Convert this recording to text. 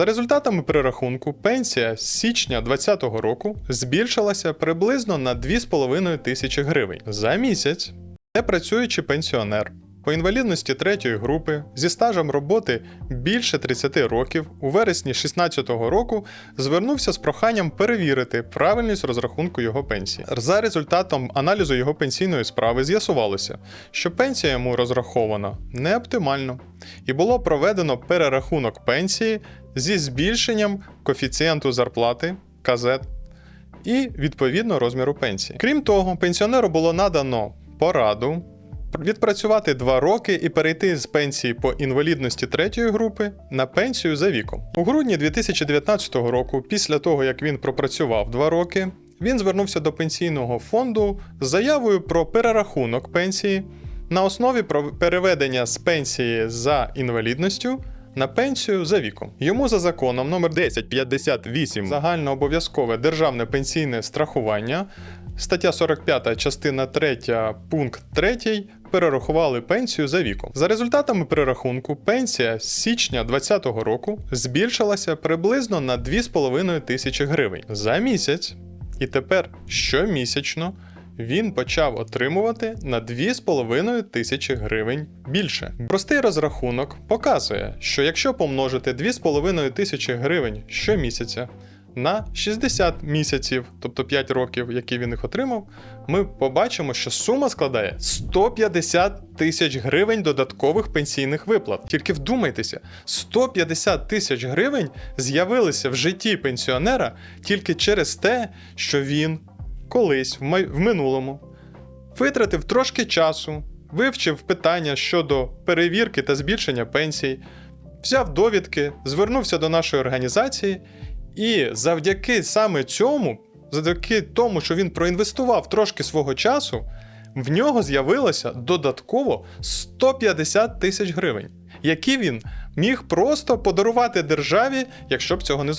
За результатами перерахунку, пенсія з січня 2020 року збільшилася приблизно на 2,5 тисячі гривень за місяць. Непрацюючий пенсіонер по інвалідності третьої групи зі стажем роботи більше 30 років у вересні 2016 року звернувся з проханням перевірити правильність розрахунку його пенсії. За результатом аналізу його пенсійної справи з'ясувалося, що пенсія йому розрахована не оптимально, і було проведено перерахунок пенсії зі збільшенням коефіцієнту зарплати КЗ і відповідно розміру пенсії. Крім того, пенсіонеру було надано пораду відпрацювати 2 роки і перейти з пенсії по інвалідності третьої групи на пенсію за віком. У грудні 2019 року, після того як він пропрацював 2 роки, він звернувся до пенсійного фонду з заявою про перерахунок пенсії на основі переведення з пенсії за інвалідністю на пенсію за віком. Йому за законом номер 1058 загальнообов'язкове державне пенсійне страхування, стаття 45, частина 3, пункт 3 перерахували пенсію за віком. За результатами перерахунку, пенсія з січня 2020 року збільшилася приблизно на 2,5 тисячі гривень за місяць. І тепер щомісячно він почав отримувати на 2,5 тисячі гривень більше. Простий розрахунок показує, що якщо помножити 2,5 тисячі гривень щомісяця на 60 місяців, тобто 5 років, які він їх отримав, ми побачимо, що сума складає 150 тисяч гривень додаткових пенсійних виплат. Тільки вдумайтеся, 150 тисяч гривень з'явилися в житті пенсіонера тільки через те, що він колись в, май... в минулому витратив трошки часу, вивчив питання щодо перевірки та збільшення пенсій, взяв довідки, звернувся до нашої організації, і завдяки саме цьому, завдяки тому, що він проінвестував трошки свого часу, в нього з'явилося додатково 150 тисяч гривень, які він міг просто подарувати державі, якщо б цього не зробив.